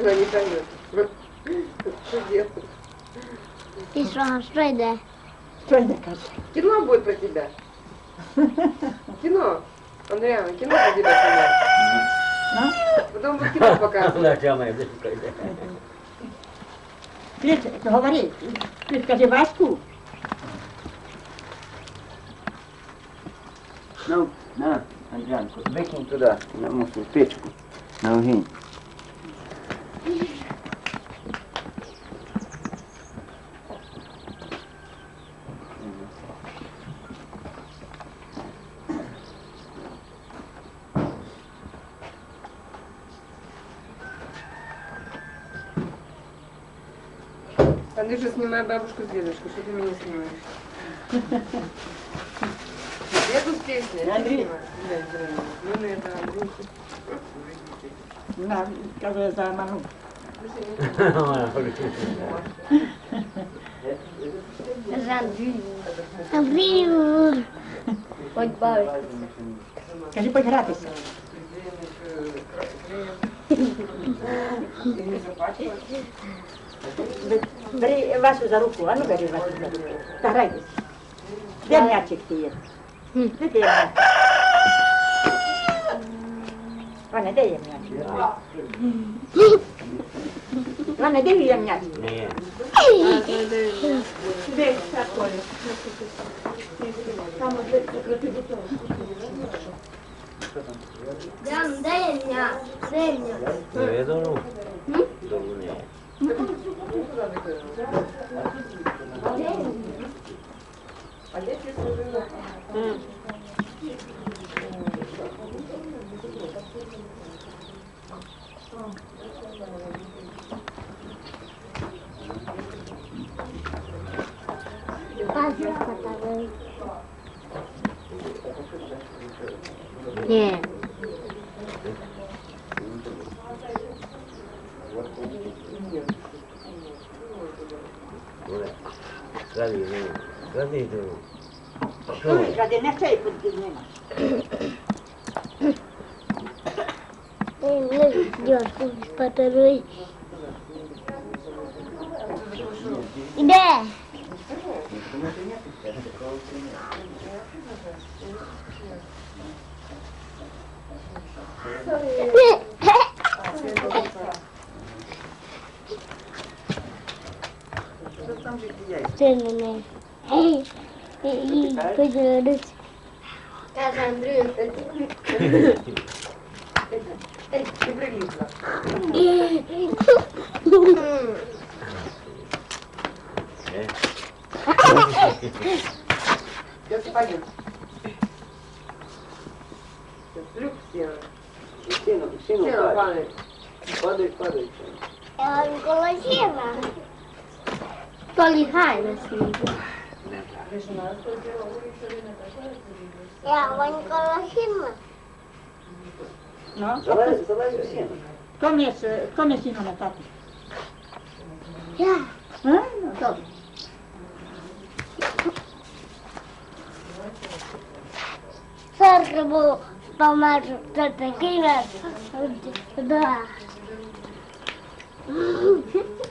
Она не дает. Что делать? І що, що йде? Що йде каже? Кино будет про тебя. Кино. Андреана, кино про тебя снимать. Ну? Потом будет кино показывать. Вона тямає, де шукає. Клич, говори. Ти скажи Ваську. Ну, на, Андріанко, викинь туди, на мусор, печку, на Огінь. Андрюша, снимай бабушку с дедушкой. Что ты меня снимаешь? Я тут песня. Андрей. Ну, это Андрюша. На, каже за маму. Андрію. Хоч бавиться. Кажи, будь гратися. Бери Васю за руку, а ну бери Васю за руку. Та грайтеся. Де м'ячик ти є? Де ти є м'яч? Ваня, де є м'яч? Ваня, де є м'яч? Ні. Де такое? Там де Дям, дай м'яч, дай м'яч. Ну, я думаю, довго Yeah. Cadê, grazie. cadê, grazie, cadê, sei per il meno. Ei, Deus, com os patarões. Ideia! Ideia! neném. E depois de Casa André. É. Eu te paguei. Truque, senhora. Ensina, ensina. Ensina, padre. Padre, padre. É uma oncologia, mano. Polyhynous. Ja, want kolosimy. No, Zobacz, zobacz, już nie kom eens e, kom eens inna. Ja, No, no maar dat.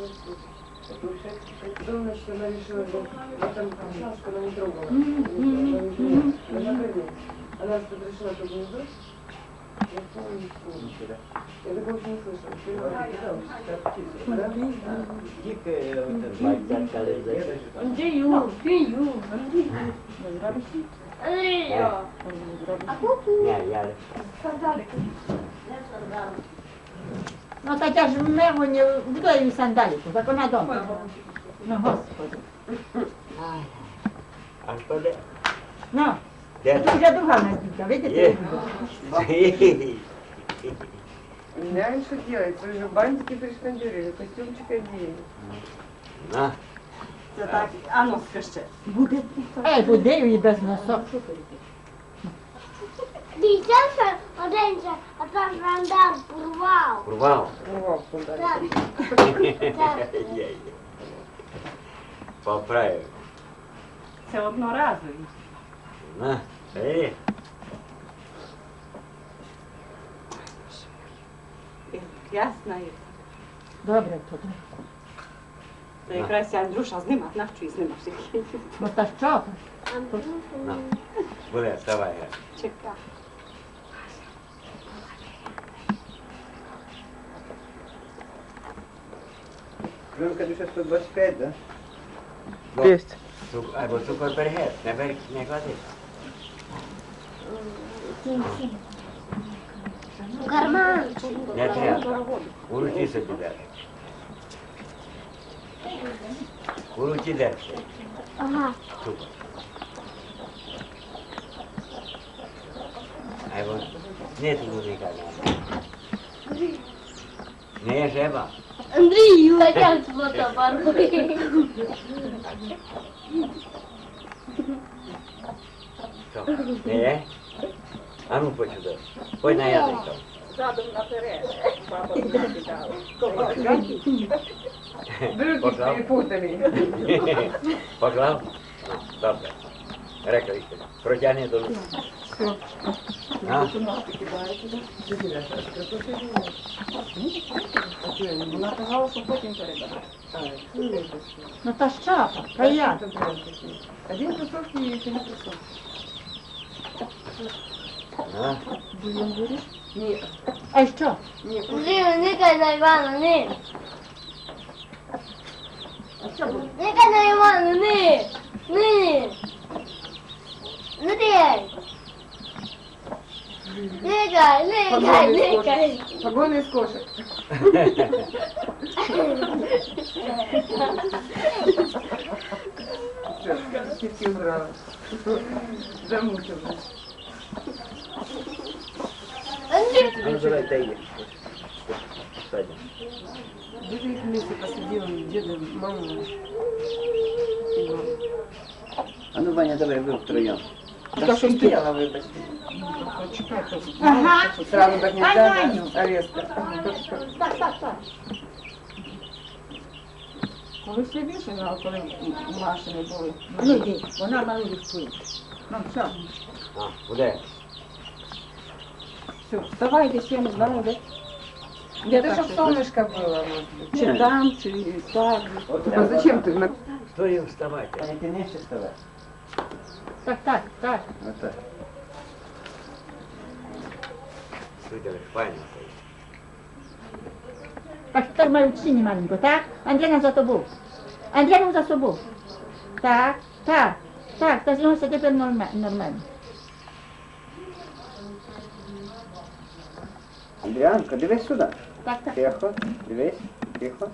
помер, це такий раз. Да. Думаю, что она решила, что я там шашку она не трогала. Она закрыла. Она что решила, что гнездо. Я помню, что- Я такого еще не слышала. Ты говоришь, да? Тільки от бачать, але Андрію, Андрію, Андрію. Не зробиш? Андрію. Не зробиш. Я, я. Ну, та я ж мемо не вдаю сандаліку, так вона дома. Ну, господи. А що де? Ну, Де? це вже друга у нас дівка, видите? Є. Знаешь, что делать? Вы же бантики пришпандюрили, костюмчик одели. На. Це так, а ну скажи. Буде. Ей, буде і без носок. Дійсно, один же, а там жандар порвав. Урвал фундамент. Так, так. Поправив. Це одноразові. На. Ей. Ясно. Добре, тоді. Це якраз Андрюша знима, навчу і знима всіх. Ну та що? На. Буде. Га. Чекай. különböző vagy példa? Közt. Ai volt cukor per head, never kinek az is? Garmán! Ne te, urut is egy ide. Urut ide. Aha. Cukor. Ai volt, ne tudod ikázni. é jeba. треба. Андрію, як фотофарбує. Що? Не? А ну хоч сюди. Ходь на язик там. Задом наперед. Баба накидала. Други Поклав. перепутали. Поклав? Ну, Добре. Река їсти. Протягни до руки. А? Вона казала, що потім передала. Ну та що? Та я. Один кусок и один кусок. На. Нет, А що? нет. Андрію, никай на Івана, не. Никай на Івана, не. Не. Не ти. Никай, никай, никай. Погоны из кошек. Все, кипки убрала. Замучила. Андрій, А ну давай дай їх. Садим. Где их вместе посадила, деда, маму. А ну, Ваня, давай вы втроем. Да что стояла, выбачь. Почекай, Ага. Сразу так не Ай, да, Ваню. а резко. Так, так, так. Коли все більше, а коли Маші не були. Ну йди, вона мало відчує. Ну все. А, куди? Все, вставай десь, я не знаю, де. Де Это так, чтоб що- солнышко было, может быть. Чи там, чи так. А зачем ты? на- Стой і вставайте. Ваня, ты не вставай. Так, так, так. Вот так. Судя, файно стоїть. Так тепер маю ціні маленько, так? Андріана за тобою. Андріану за собою. Так, так, так, та з нього тепер норма- нормально. Андріанка, дивись сюди. Так, так. Тихо, дивись, тихо.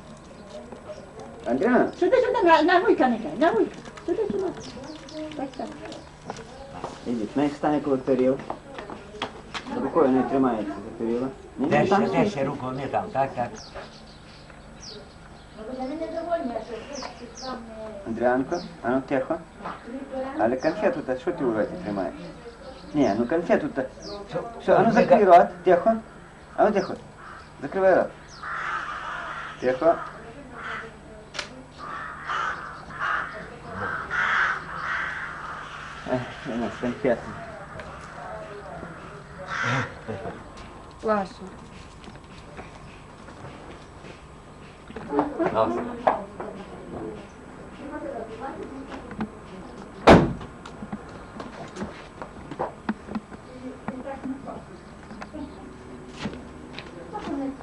Андріан, Сюди, сюди, на, на вуйка нехай, на вуйка. Сюди, сюди. Так, так. ідіть, на їх стане коло перил. Рукою не тримається за перила. Ні, ні, Держи, там держи стоїть. руку, не там, так, так. Андріанко, а ну тихо. Але конфету то що ти у роті тримаєш? Ні, ну конфету то. Все, а ну закрий рот, тихо. А ну тихо. Закривай рот. Тихо. É, não, não ficando quieto. Relaxa. Nossa.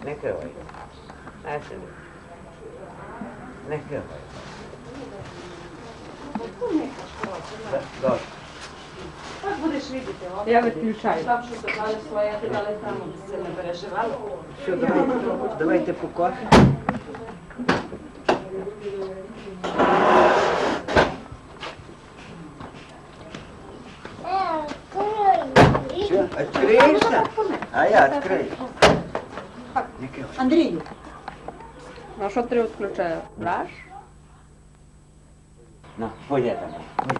Vem cá, vai. Ah, sim. Vem cá, vai. Да, Добре. Так будеш видіти. о. Я выключаю. Там, що сказали своє, ти дали там, це не переживали. Все, давайте, давайте по кофе. Е, Все, открыешься? А я открою. Яке? Андрію, Ну а що три відключає? 那付一下怎么